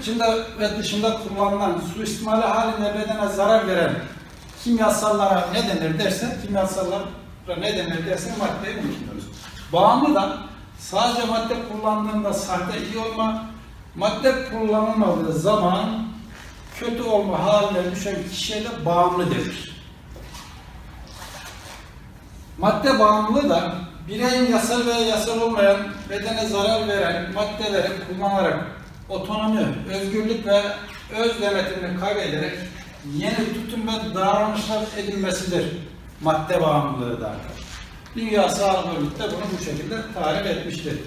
içinde ve dışında kullanılan suistimali halinde bedene zarar veren kimyasallara ne denir derse, kimyasallara ne denir derse maddeyi unutmuyoruz. Bağımlı da sadece madde kullandığında sahte iyi olma, madde kullanılmadığı zaman kötü olma haline düşen kişiye de bağımlı denir. Madde bağımlılığı da bireyin yasal veya yasal olmayan bedene zarar veren maddeleri kullanarak otonomi, özgürlük ve öz denetimini kaybederek yeni tutum ve davranışlar edinmesidir madde bağımlılığı da. Dünya Sağlık Örgütü de bunu bu şekilde tarif etmiştir.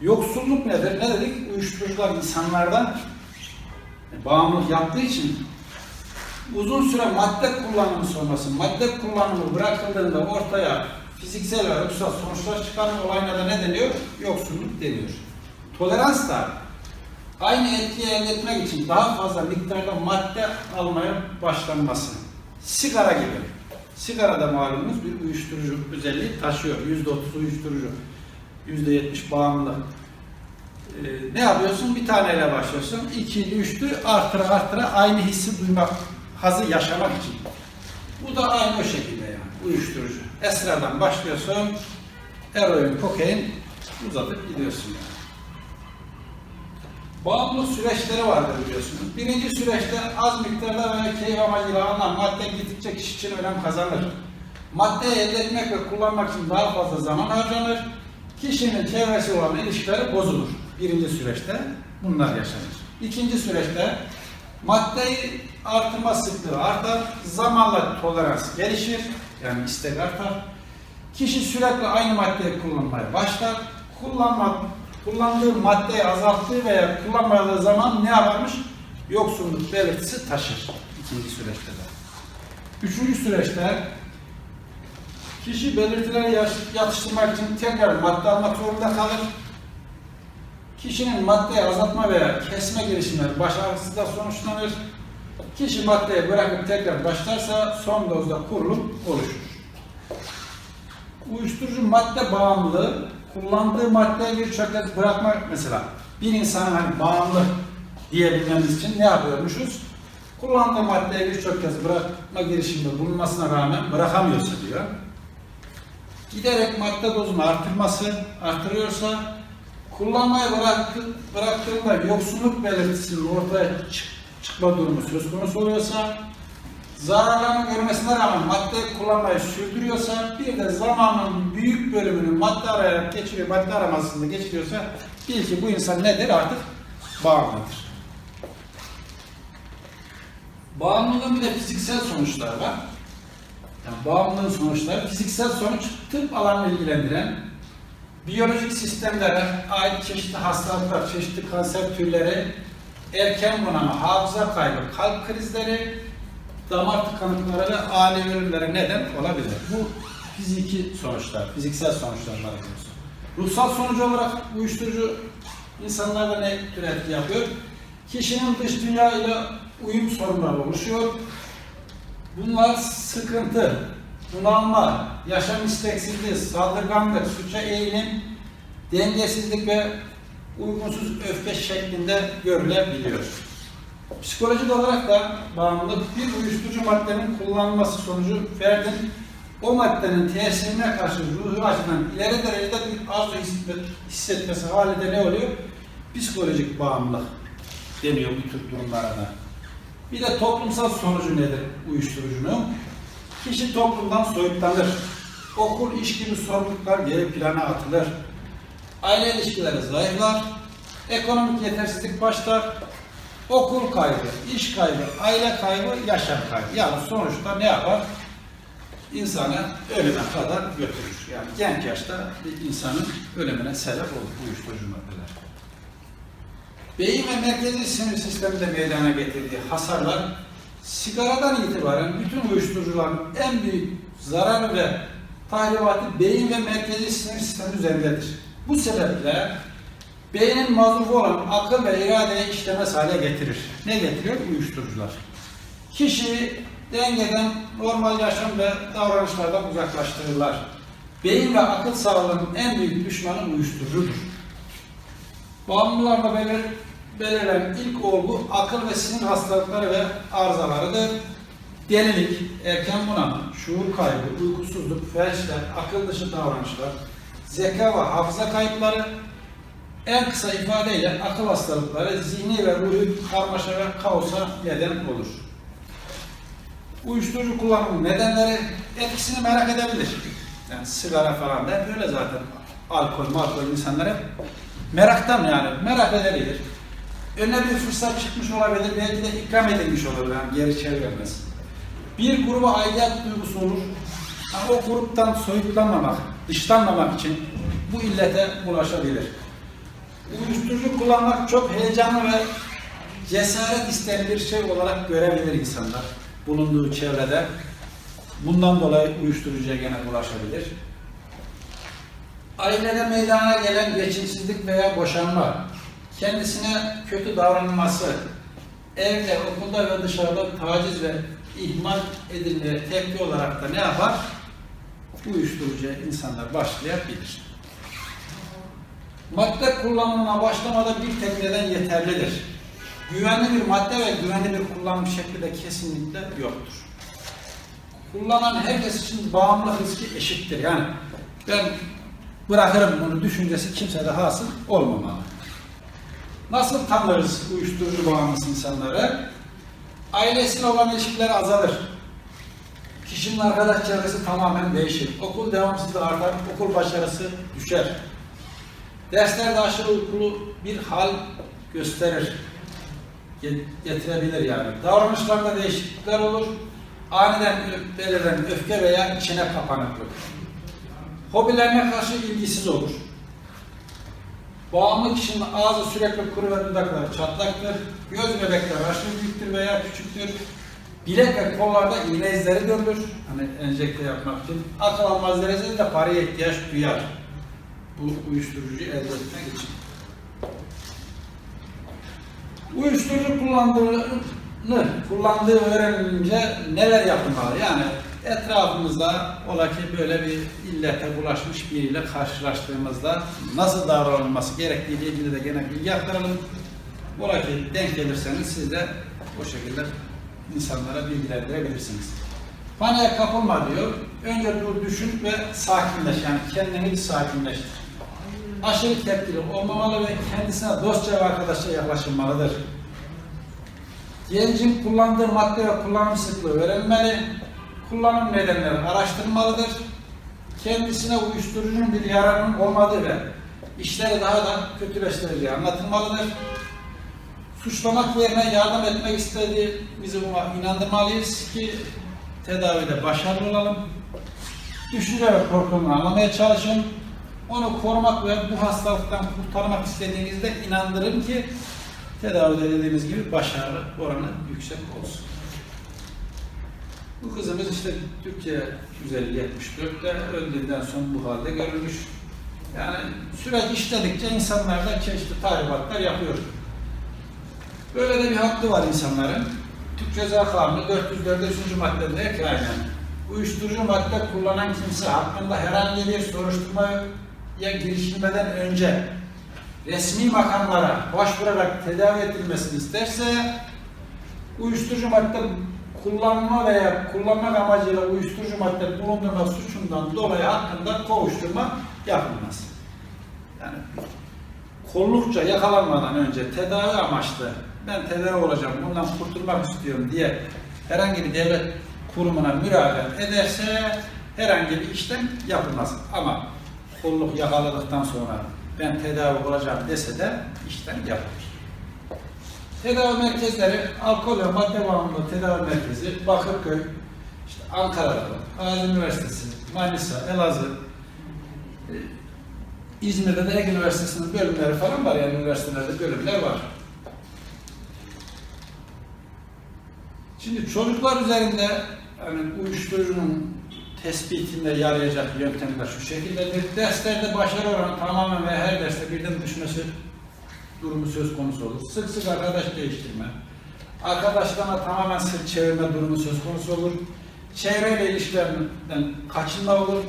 Yoksulluk nedir? Ne dedik? Uyuşturucular insanlardan bağımlılık yaptığı için uzun süre madde kullanımı sonrası, madde kullanımı bırakıldığında ortaya fiziksel ve ruhsal sonuçlar çıkan olayına da ne deniyor? Yoksulluk deniyor. Tolerans da aynı etkiyi elde etmek için daha fazla miktarda madde almaya başlanması. Sigara gibi. Sigara da malumunuz bir uyuşturucu özelliği taşıyor. Yüzde otuz uyuşturucu, yüzde yetmiş bağımlı. Ee, ne yapıyorsun? Bir taneyle başlıyorsun. İki, üçtü, artıra artıra aynı hissi duymak, hazı yaşamak için. Bu da aynı o şekilde yani, uyuşturucu. Esradan başlıyorsun, eroin, kokain uzatıp gidiyorsun yani. Bağımlılık süreçleri vardır biliyorsunuz. Birinci süreçte az miktarda ve keyif amacıyla alınan madde gittikçe kişi için önem kazanır. Maddeyi elde etmek ve kullanmak için daha fazla zaman harcanır. Kişinin çevresi olan ilişkileri bozulur. Birinci süreçte bunlar yaşanır. İkinci süreçte maddeyi artırma sıklığı artar. Zamanla tolerans gelişir. Yani istek artar. Kişi sürekli aynı maddeyi kullanmaya başlar. Kullanma, kullandığı maddeyi azalttığı veya kullanmadığı zaman ne yaparmış? Yoksulluk belirtisi taşır. ikinci süreçte de. Üçüncü süreçte kişi belirtileri yatıştırmak için tekrar madde almak zorunda kalır. Kişinin maddeyi azaltma veya kesme girişimleri başarısızlıkla sonuçlanır. Kişi maddeyi bırakıp tekrar başlarsa son dozda kurulum oluşur. Uyuşturucu madde bağımlılığı kullandığı maddeyi birçok kez bırakmak mesela bir insanın hani bağımlı diyebilmemiz için ne yapıyormuşuz? Kullandığı maddeyi birçok kez bırakma girişiminde bulunmasına rağmen bırakamıyorsa diyor. Giderek madde dozunu artırması, artırıyorsa kullanmayı bıraktı, bıraktığında yoksulluk belirtisinin ortaya çık- çıkma durumu söz konusu oluyorsa zararlarını görmesine rağmen madde kullanmayı sürdürüyorsa bir de zamanın büyük bölümünü madde arayarak geçiriyor, madde aramasında geçiriyorsa bil ki bu insan nedir artık? Bağımlıdır. Bağımlılığın bir de fiziksel sonuçları var. Yani bağımlılığın sonuçları fiziksel sonuç tıp alanını ilgilendiren biyolojik sistemlere ait çeşitli hastalıklar, çeşitli kanser türleri, erken bunama, hafıza kaybı, kalp krizleri, damar tıkanıklıkları ve ani ölümlere neden olabilir. Bu fiziki sonuçlar, fiziksel sonuçlar var diyoruz. Ruhsal sonucu olarak uyuşturucu insanlarda ne tür etki yapıyor? Kişinin dış dünya ile uyum sorunları oluşuyor. Bunlar sıkıntı, bunalma, yaşam isteksizliği, saldırganlık, suça eğilim, dengesizlik ve uygunsuz öfke şeklinde görülebiliyor. Psikolojik olarak da bağımlılık bir uyuşturucu maddenin kullanılması sonucu ferdin o maddenin tesirine karşı ruhu açıdan ileri derecede bir arzu hisset- hissetmesi halinde ne oluyor? Psikolojik bağımlılık deniyor bu tür durumlara da. Bir de toplumsal sonucu nedir uyuşturucunun? Kişi toplumdan soyutlanır. Okul, iş gibi sorumluluklar geri plana atılır. Aile ilişkileri zayıflar. Ekonomik yetersizlik başlar. Okul kaybı, iş kaybı, aile kaybı, yaşam kaybı. Yani sonuçta ne yapar? İnsanı ölüme kadar götürür. Yani genç yaşta bir insanın ölümüne sebep olur uyuşturucu maddeler. Beyin ve merkezi sinir sisteminde meydana getirdiği hasarlar sigaradan itibaren bütün uyuşturucuların en büyük zararı ve tahribatı beyin ve merkezi sinir sistemi üzerindedir. Bu sebeple beynin mazlufu olan akıl ve iradeyi işlemez hale getirir. Ne getiriyor? Uyuşturucular. Kişiyi dengeden, normal yaşam ve davranışlardan uzaklaştırırlar. Beyin ve akıl sağlığının en büyük düşmanı uyuşturucudur. Bağımlılarda belir, belirlenen ilk olgu akıl ve sinir hastalıkları ve arızalarıdır. Delilik, erken bunalım, şuur kaybı, uykusuzluk, felçler, akıl dışı davranışlar, zeka ve hafıza kayıpları, en kısa ifadeyle akıl hastalıkları zihni ve ruhi karmaşa ve kaosa neden olur. Uyuşturucu kullanımının nedenleri etkisini merak edebilir. Yani sigara falan da hep öyle zaten. Alkol, malkol insanlar hep meraktan yani merak edebilir. Önüne bir fırsat çıkmış olabilir, belki de ikram edilmiş olur yani geri çevirmez. Bir gruba aidiyet duygusu olur. Ama o gruptan soyutlanmamak, dışlanmamak için bu illete bulaşabilir. Uyuşturucu kullanmak çok heyecanlı ve cesaret isteyen bir şey olarak görebilir insanlar bulunduğu çevrede. Bundan dolayı uyuşturucuya gene bulaşabilir. Ailede meydana gelen geçimsizlik veya boşanma, kendisine kötü davranılması, evde, okulda ve dışarıda taciz ve ihmal edilmeye tepki olarak da ne yapar? Uyuşturucuya insanlar başlayabilir. Madde kullanımına başlamada bir tek neden yeterlidir. Güvenli bir madde ve güvenli bir kullanım şekli de kesinlikle yoktur. Kullanan herkes için bağımlılık riski eşittir. Yani ben bırakırım bunu düşüncesi kimsede hasıl olmamalı. Nasıl tanırız uyuşturucu bağımlısı insanları? Ailesiyle olan ilişkileri azalır. Kişinin arkadaş çevresi tamamen değişir. Okul devamsızlığı artar, okul başarısı düşer. Derslerde aşırı uykulu bir hal gösterir. Get- Getirebilir yani. Davranışlarda değişiklikler olur. Aniden belirlenen öfke veya içine kapanıklık. Hobilerine karşı ilgisiz olur. Bağımlı kişinin ağzı sürekli kuru ve dudakları çatlaktır. Göz bebekleri aşırı büyüktür veya küçüktür. Bilek ve kollarda iğne izleri görülür. Hani enjekte yapmak için. Akıl almaz derecede de paraya ihtiyaç duyar. Bu uyuşturucuyu elde etmek için. Uyuşturucu kullandığını, kullandığı öğrenilince neler yapılmalı? Yani etrafımızda ola ki böyle bir illete bulaşmış biriyle karşılaştığımızda nasıl davranılması gerektiği ile ilgili de gene bilgi aktaralım. Ola ki denk gelirseniz siz de o şekilde insanlara bilgilendirebilirsiniz. Paniğe kapılma diyor. Önce dur düşün ve sakinleş. Yani kendini bir sakinleştir. Aşırı tepkili olmamalı ve kendisine dostça ve arkadaşça yaklaşılmalıdır. Gencin kullandığı madde ve kullanım sıklığı öğrenmeli. Kullanım nedenleri araştırmalıdır. Kendisine uyuşturucunun bir yararının olmadığı ve işleri daha da kötüleştireceği anlatılmalıdır. Suçlamak yerine yardım etmek istediğimizi buna inandırmalıyız ki tedavide başarılı olalım. Düşünce ve korkularını anlamaya çalışın. Onu korumak ve bu hastalıktan kurtarmak istediğinizde inandırın ki tedavide dediğimiz gibi başarı oranı yüksek olsun. Bu kızımız işte Türkiye 174'te öldüğünden sonra bu halde görülmüş. Yani süreç işledikçe insanlar da çeşitli tahribatlar yapıyor. Böyle de bir hakkı var insanların. Türk Ceza Kanunu 404. 3. maddede aynen. Uyuşturucu madde kullanan kimse hakkında herhangi bir soruşturmaya girişilmeden önce resmi makamlara başvurarak tedavi edilmesini isterse uyuşturucu madde kullanma veya kullanmak amacıyla uyuşturucu madde bulundurma suçundan dolayı hakkında kovuşturma yapılmaz. Yani kollukça yakalanmadan önce tedavi amaçlı ben tedavi olacağım, bundan kurtulmak istiyorum diye herhangi bir devlet kurumuna müracaat ederse herhangi bir işlem yapılmaz. Ama kolluk yakaladıktan sonra ben tedavi olacağım dese de işlem yapılır. Tedavi merkezleri, alkol ve madde bağımlılığı tedavi merkezi, Bakırköy, işte Ankara'da, Gazi Üniversitesi, Manisa, Elazığ, e, İzmir'de de Ege Üniversitesi'nin bölümleri falan var yani üniversitelerde bölümler var. Şimdi çocuklar üzerinde yani uyuşturucunun tespitinde yarayacak yöntemler şu şekildedir. Derslerde başarı oranı tamamen ve her derste birden düşmesi durumu söz konusu olur. Sık sık arkadaş değiştirme. Arkadaşlarına tamamen sırt çevirme durumu söz konusu olur. Çevreyle ilişkilerden kaçınma olur.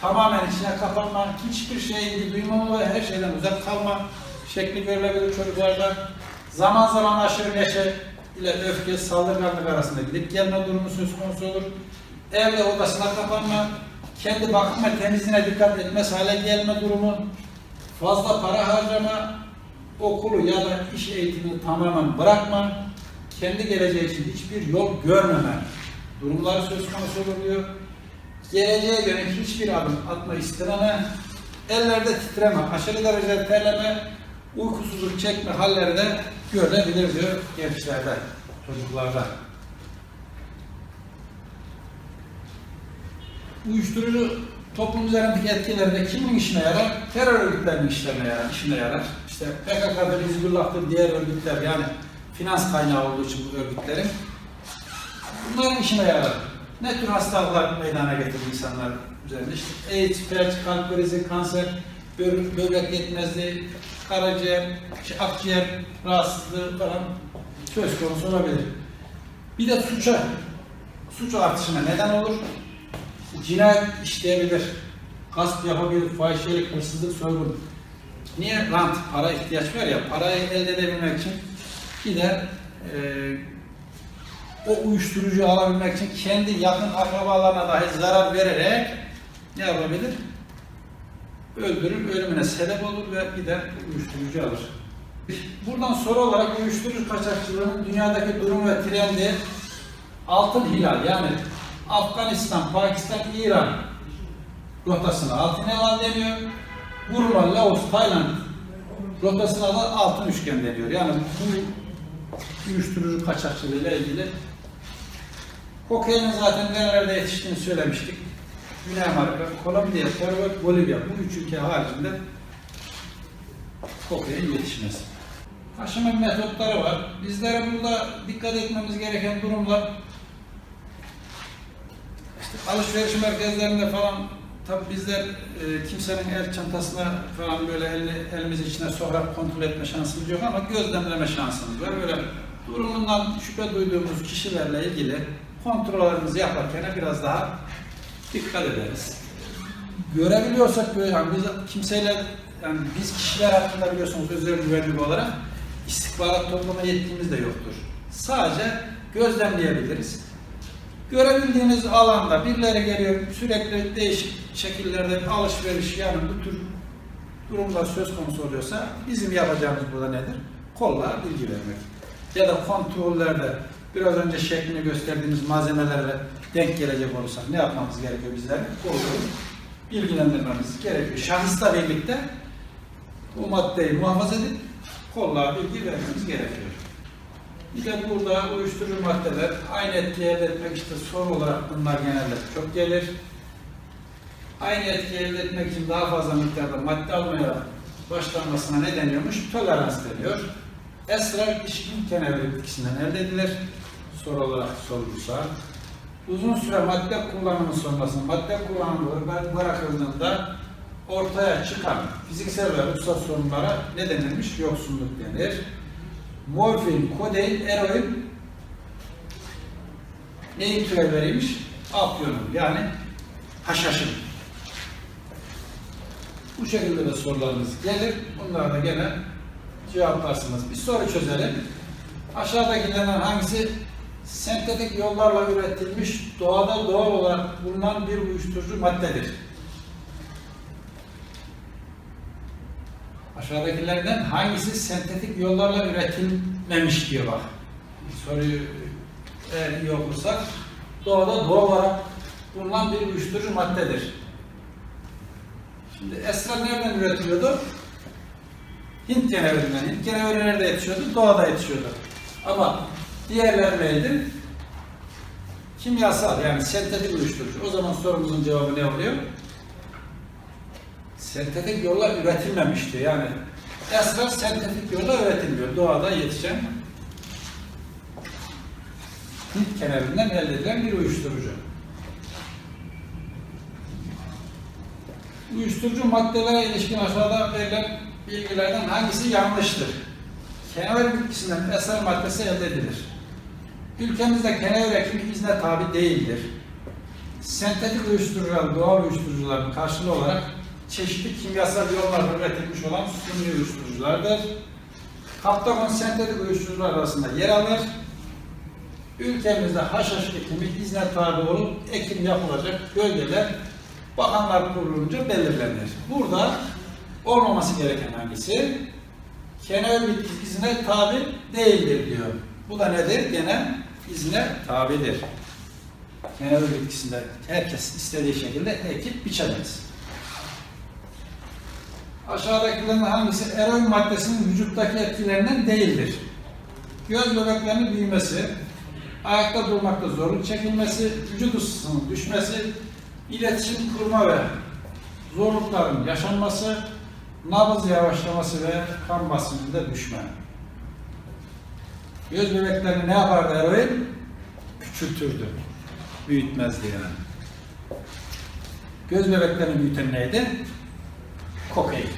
Tamamen içine kapanma, hiçbir şeye ilgi duymama ve her şeyden uzak kalma şekli görülebilir çocuklarda. Zaman zaman aşırı neşe ile öfke, saldırganlık arasında gidip gelme durumu söz konusu olur. Evde odasına kapanma, kendi bakım ve temizliğine dikkat etmez hale gelme durumu, fazla para harcama, okulu ya da iş eğitimini tamamen bırakma, kendi geleceği için hiçbir yol görmeme durumları söz konusu oluyor. Geleceğe yönelik hiçbir adım atma istememe, ellerde titreme, aşırı derecede terleme, uykusuzluk çekme halleri de görülebilir diyor gençlerde, çocuklarda. Uyuşturucu toplum üzerindeki etkileri de kimin işine yarar? Terör örgütlerinin işlerine yarar, işine yarar. İşte PKK'dır, Hizbullah'tır, diğer örgütler yani finans kaynağı olduğu için bu örgütlerin bunların işine yarar. Ne tür hastalıklar meydana getirir insanlar üzerinde? İşte AIDS, felç, kalp krizi, kanser, bö- böbrek yetmezliği, karaciğer, akciğer rahatsızlığı falan söz konusu olabilir. Bir de suça, suç artışına neden olur. Cinayet işleyebilir, gasp yapabilir, fahişelik, hırsızlık, soygun. Niye? Rant, para ihtiyaç var ya, parayı elde edebilmek için gider, eee o uyuşturucu alabilmek için kendi yakın akrabalarına dahi zarar vererek ne yapabilir? Öldürür, ölümüne sebep olur ve gider uyuşturucu alır. Buradan soru olarak uyuşturucu kaçakçılığının dünyadaki durum ve trendi altın hilal yani Afganistan, Pakistan, İran rotasına altın hilal deniyor. Burma, Laos, Tayland rotasına da altın üçgen deniyor. Yani bu uyuşturucu kaçakçılığıyla ilgili Kokainin zaten nerelerde yetiştiğini söylemiştik. Güney Amerika, Kolombiya, Peru Bolivya bu üç ülke haricinde kokain yetişmez. Aşama metotları var. Bizlere burada dikkat etmemiz gereken durumlar alışveriş merkezlerinde falan tabi bizler e, kimsenin el çantasına falan böyle elini, elimizi içine sokarak kontrol etme şansımız yok ama gözlemleme şansımız var. Böyle durumundan şüphe duyduğumuz kişilerle ilgili kontrollerimizi yaparken biraz daha dikkat ederiz. Görebiliyorsak böyle yani biz kimseyle yani biz kişiler hakkında biliyorsunuz özel güvenlik olarak istihbarat toplama yetkimiz de yoktur. Sadece gözlemleyebiliriz. Görebildiğimiz alanda birileri geliyor sürekli değişik şekillerde alışveriş yani bu tür durumlar söz konusu oluyorsa bizim yapacağımız burada nedir? Kolla bilgi vermek. Ya da kontrollerde biraz önce şeklini gösterdiğimiz malzemelerle denk gelecek olursak ne yapmamız gerekiyor bizler? Kontrolü bilgilendirmemiz gerekiyor. Şahısla birlikte bu maddeyi muhafaza edip kolla bilgi vermemiz gerekiyor. De burada uyuşturucu maddeler aynı etki elde etmek işte soru olarak bunlar genelde çok gelir. Aynı etki elde etmek için daha fazla miktarda madde almaya başlanmasına ne deniyormuş? Tolerans deniyor. Esrar içkin kenevre bitkisinden elde edilir. Soru olarak sorulursa. Uzun süre madde kullanımı sonrasında madde kullanımı bırakıldığında ortaya çıkan fiziksel ve ruhsal sorunlara ne denilmiş? Yoksunluk denir. Morfin, kodein, eroin neyin türevleriymiş? Afyonun yani haşhaşın. Bu şekilde de sorularımız gelir. Bunlara da gene cevaplarsınız. Bir soru çözelim. Aşağıdakilerden hangisi sentetik yollarla üretilmiş doğada doğal olarak bulunan bir uyuşturucu maddedir? Aşağıdakilerden hangisi sentetik yollarla üretilmemiş diyor bak. Soruyu eğer iyi okursak doğada doğal olarak bulunan bir uyuşturucu maddedir. Şimdi esrar nereden üretiliyordu? Hint keneverinden. Hint keneveri nerede yetişiyordu? Doğada yetişiyordu. Ama diğerleri neydi? Kimyasal yani sentetik uyuşturucu. O zaman sorumuzun cevabı ne oluyor? Sentetik yolla üretilmemişti. Yani esrar sentetik yolla üretilmiyor. Doğada yetişen Hint kenarından elde edilen bir uyuşturucu. Uyuşturucu maddelere ilişkin aşağıda verilen bilgilerden hangisi yanlıştır? Kenever bitkisinden eser maddesi elde edilir. Ülkemizde kenever ekimi izne tabi değildir. Sentetik uyuşturucular, doğal uyuşturucuların karşılığı olarak çeşitli kimyasal yollarla üretilmiş olan suni uyuşturuculardır. Kaptagon sentetik uyuşturucular arasında yer alır. Ülkemizde haşhaş ekimi tabi olup ekim yapılacak bölgeler Bakanlar Kurulu'nca belirlenir. Burada olmaması gereken hangisi? Kenevir bitki izine tabi değildir diyor. Bu da nedir? Gene izne tabidir. Kenevir bitkisinde herkes istediği şekilde ekip biçemez. Aşağıdakilerin hangisi eroin maddesinin vücuttaki etkilerinden değildir? Göz bebeklerinin büyümesi, ayakta durmakta zorluk çekilmesi, vücut ısısının düşmesi, iletişim kurma ve zorlukların yaşanması, nabız yavaşlaması ve kan basıncında düşme. Göz bebeklerini ne yapardı eroin? Küçültürdü. Büyütmezdi yani. Göz bebeklerini büyüten neydi? Kokain.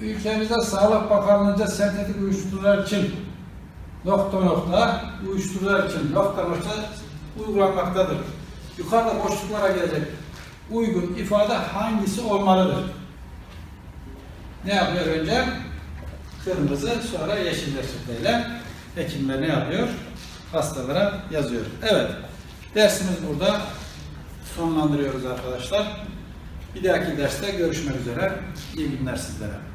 Ülkemizde Sağlık Bakanlığı'nca sentetik uyuşturucular için nokta nokta uyuşturucular için nokta nokta uygulanmaktadır. Yukarıda boşluklara gelecek uygun ifade hangisi olmalıdır? Ne yapıyor önce? Kırmızı sonra yeşil reçeteyle hekimler ne yapıyor? Hastalara yazıyor. Evet. Dersimiz burada sonlandırıyoruz arkadaşlar. Bir dahaki derste görüşmek üzere. İyi günler sizlere.